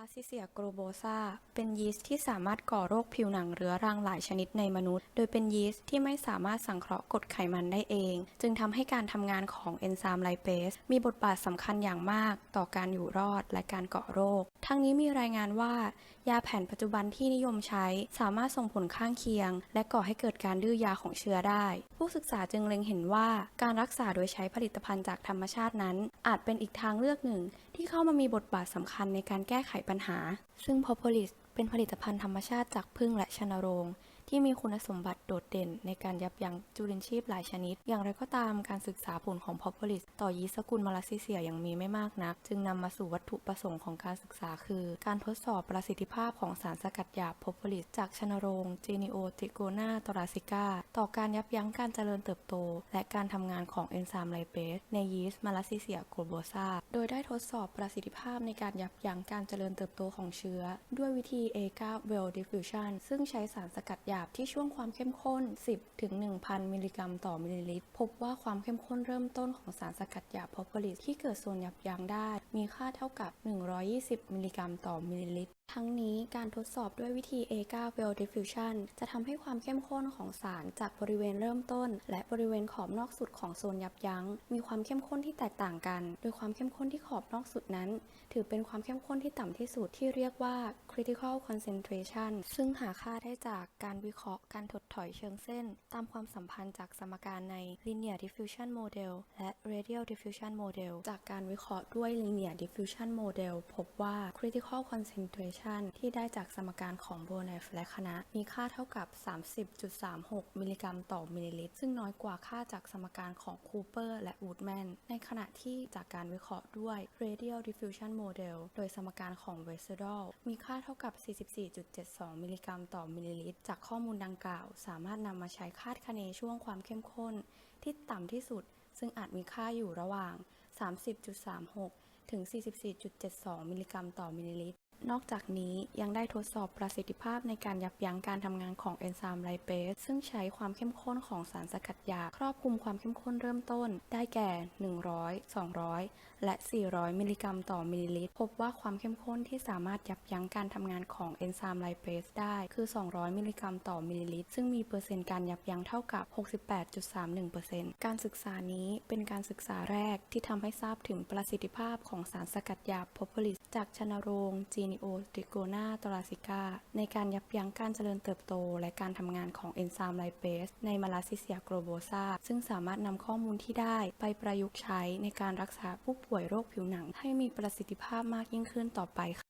ลาซิเซียโกรโบซาเป็นยีสต์ที่สามารถก่อโรคผิวหนังเรื้อรังหลายชนิดในมนุษย์ โดยเป็นยีสต์ที่ไม่สามารถสังเคราะห์กรดไขมันได้เอง จึงทำให้การทำงานของเอนไซม์ไลเปสมีบทบาทสำคัญอย่างมากต่อการอยู่รอดและการก่อโรค ทั้งนี้มีรายงานว่า ยาแผนปัจจุบันที่นิยมใช้สามารถส่งผลข้างเคียง และก่อให้เกิดการดื้อยาของเชื้อได้ ผู้ศึกษาจึงเล็งเห็นว่าการรักษาโดยใช้ผลิตภัณฑ์จากธรรมชาตินั้น อาจเป็นอีกทางเลือกหนึ่ง ที่เข้ามามีบทบาทสำคัญในการแก้ไขปัญหา ซึ่ง Propolis เป็นผลิตภัณฑ์ธรรมชาติจากผึ้งและชนโรง ที่มีคุณสมบัติโดดเด่นในการยับยั้งจุลินทรีย์หลายชนิด อย่างไรก็ตามการศึกษาผลของ Propolis ต่อยีสกุลมาลาซิเซียยังมีไม่มากนัก จึงนำมาสู่วัตถุประสงค์ของการศึกษาคือ การทดสอบประสิทธิภาพของสารสกัดยาบ Propolis จากชนโรง Genio t r i g o n a t h o r a c i c a ต่อการยับยั้งการเจริญเติบโต และการทำงานของเอนไซม์ไลเปสในยีสต์มาลาซิเซียโกลโบซาโดยได้ทดสอบประสิทธิภาพในการยับยั้งการเจริญเติบโตของเชื้อ ด้วยวิธี A9 Well Diffusion ซึ่งใช้สารสกัดหยาบที่ช่วงความเข้มข้น 10 ถึง 1,000 มิลลิกรัมต่อมิลลิลิตร พบว่าความเข้มข้นเริ่มต้นของสารสกัดหยาบ Propolis ที่เกิดส่วนยับยั้งได้ มีค่าเท่ากับ 120 มิลลิกรัมต่อมิลลิลิตร ทั้งนี้การทดสอบด้วยวิธี A9 Well Diffusion จะทำให้ความเข้มข้นของสารจากบริเวณเริ่มต้น และบริเวณขอบนอกสุดของโซนยับยั้ง มีความเข้มข้นที่แตกต่างกัน โดยความเข้มข้นที่ขอบนอกสุดนั้น ถือเป็นความเข้มข้นที่ต่ำที่สุดที่เรียกว่า critical concentration ซึ่งหาค่าได้จากการวิเคราะห์การถดถอยเชิงเส้น ตามความสัมพันธ์จากสมการใน linear diffusion model และ radial diffusion model จากการวิเคราะห์ด้วย linear diffusion model พบว่า critical concentration ที่ได้จากสมการของ b o n e f และคณะ มีค่าเท่ากับ 30.36 มิลลิกรัมต่อมิลลิลิตร ซึ่งน้อยกว่าค่าจากสมการของ Cooper และ Woodman ในขณะที่จากการวิเคราะห์ด้วย radial diffusion model โดยสมการของ w e s d a l มีค่าเท่ากับ44.72 มิลลิกรัมต่อมิลลิลิตร จากข้อมูลดังกล่าว สามารถนำมาใช้คาดคะเนช่วงความเข้มข้นที่ต่ำที่สุด ซึ่งอาจมีค่าอยู่ระหว่าง 30.36 ถึง 44.72 มิลลิกรัมต่อมิลลิลิตร นอกจากนี้ยังได้ทดสอบประสิทธิภาพในการยับยั้งการทำงานของเอนไซม์ไลเปสซึ่งใช้ความเข้มข้นของสารสกัดยาครอบคลุมความเข้มข้นเริ่มต้น ได้แก่ 100 200 และ 400 มิลลิกรัมต่อมิลลิลิตร พบว่าความเข้มข้นที่สามารถยับยั้งการทำงานของเอนไซม์ไลเปสได้คือ 200 มิลลิกรัมต่อมิลลิลิตร ซึ่งมีเปอร์เซ็นต์การยับยั้งเท่ากับ 68.31%การศึกษานี้เป็นการศึกษาแรกที่ทำให้ทราบถึงประสิทธิภาพของสารสกัดยาโพโพลิสจากชนโรงจีนิโอติโกนาตราซิก้าในการยับยั้งการเจริญเติบโต และการทำงานของเอนไซม์ไลเปสในมาลาซิเซียโกลโบซาซึ่งสามารถนำข้อมูลที่ได้ไปประยุกต์ใช้ในการรักษาผู้ป่วยโรคผิวหนังให้มีประสิทธิภาพมากยิ่งขึ้นต่อไปค่ะ